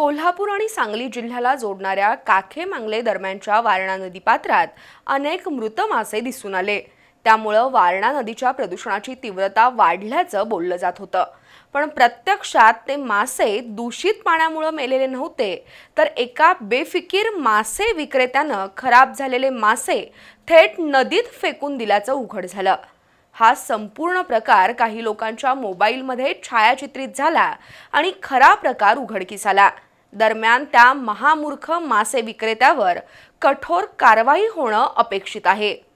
कोल्हापूर आणि सांगली जिल्ह्याला जोडणाऱ्या काखे मांगले दरम्यानच्या वारणा नदी पात्रात अनेक मृत मासे दिसून आले. त्यामुळं वारणा नदीच्या प्रदूषणाची तीव्रता वाढल्याचं बोललं जात होतं. पण प्रत्यक्षात ते मासे दूषित पाण्यामुळं मेलेले नव्हते तर एका बेफिकीर मासे विक्रेत्यानं खराब झालेले मासे थेट नदीत फेकून दिल्याचं उघड झालं. हा संपूर्ण प्रकार काही लोकांच्या मोबाईलमध्ये छायाचित्रित झाला आणि खरा प्रकार उघडकीस आला. दरम्यान त्या महामूर्ख मासे विक्रेत्यावर कठोर कारवाई होणं अपेक्षित आहे.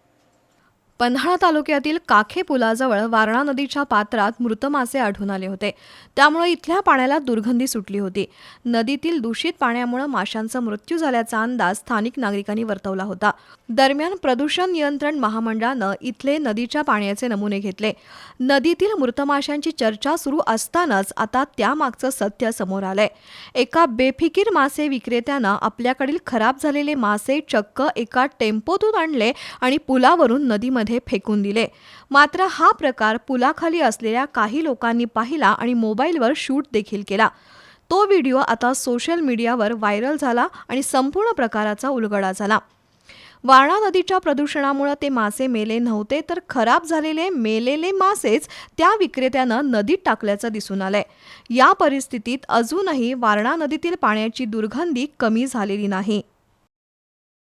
पन्हाळा तालुक्यातील काखे पुलाजवळ वारणा नदीच्या पात्रात मृत मासे आढळून आले होते. त्यामुळे इथल्या पाण्याला दुर्गंधी सुटली होती. नदीतील दूषित पाण्यामुळे माशांचा मृत्यू झाल्याचा अंदाज स्थानिक नागरिकांनी वर्तवला होता. दरम्यान प्रदूषण नियंत्रण महामंडळानं इथले नदीच्या पाण्याचे नमुने घेतले. नदीतील मृत माशांची चर्चा सुरू असतानाच आता त्यामागचं सत्य समोर आलंय. एका बेफिकीर मासे विक्रेत्यानं आपल्याकडील खराब झालेले मासे चक्क एका टेम्पोतून आणले आणि पुलावरून नदीमध्ये नदीमध्ये फेकून दिले. मात्र हा प्रकार पुलाखाली असलेल्या काही लोकांनी पाहिला आणि मोबाईलवर शूट देखील केला. तो व्हिडिओ आता सोशल मीडियावर व्हायरल झाला आणि संपूर्ण प्रकाराचा उलगडा झाला. वारणा नदीच्या प्रदूषणामुळे ते मासे मेले नव्हते तर खराब झालेले मेलेले मासेच त्या विक्रेत्यानं नदीत टाकल्याचं दिसून आलंय. या परिस्थितीत अजूनही वारणा नदीतील पाण्याची दुर्गंधी कमी झालेली नाही.